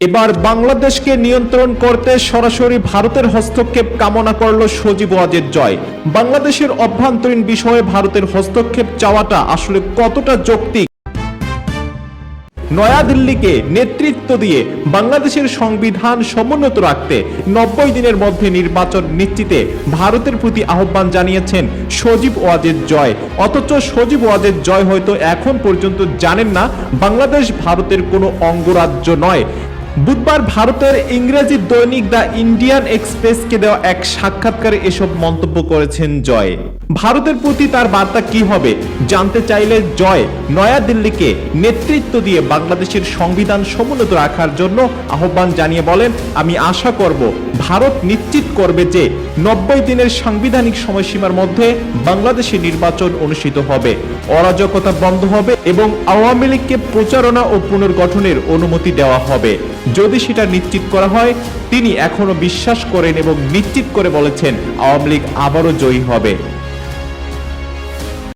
এবার বাংলাদেশকে নিয়ন্ত্রণ করতে সরাসরি ভারতের হস্তক্ষেপ কামনা করল সজীব ওয়াজের জয়। বাংলাদেশের অভ্যন্তরীণ বিষয়ে ভারতের হস্তক্ষেপ চাওয়াটা আসলে কতটা যৌক্তিক? নয়াদিল্লিকে নেতৃত্ব দিয়ে বাংলাদেশের সংবিধান সমুন্নত রাখতে নব্বই দিনের মধ্যে নির্বাচন নিশ্চিতে ভারতের প্রতি আহ্বান জানিয়েছেন সজীব ওয়াজেদ জয়। অথচ সজীব ওয়াজেদ জয় হয়তো এখন পর্যন্ত জানেন না, বাংলাদেশ ভারতের কোনো অঙ্গরাজ্য নয়। বুধবার ভারতের ইংরেজি দৈনিক দ্য ইন্ডিয়ান এক্সপ্রেসকে দেওয়া এক সাক্ষাৎকারে এসব মন্তব্য করেছেন জয়। ভারতের প্রতি তার বার্তা কি হবে, জানতে চাইলে জয় নয়াদিল্লিকে নেতৃত্ব দিয়ে বাংলাদেশের সংবিধান সমুন্নত রাখার জন্য আহ্বান জানিয়ে বলেন, আমি আশা করব ভারত নিশ্চিত করবে যে নব্বই দিনের সাংবিধানিক সময়সীমার মধ্যে বাংলাদেশে নির্বাচন অনুষ্ঠিত হবে। অরাজকতা বন্ধ হবে এবং আওয়ামী লীগকে প্রচারণা ও পুনর্গঠনের অনুমতি দেওয়া হবে। যদি সেটা নিশ্চিত করা হয়, তিনি এখনও বিশ্বাস করেন এবং নিশ্চিত করে বলেছেন আওয়ামী লীগ আবারও জয়ী হবে।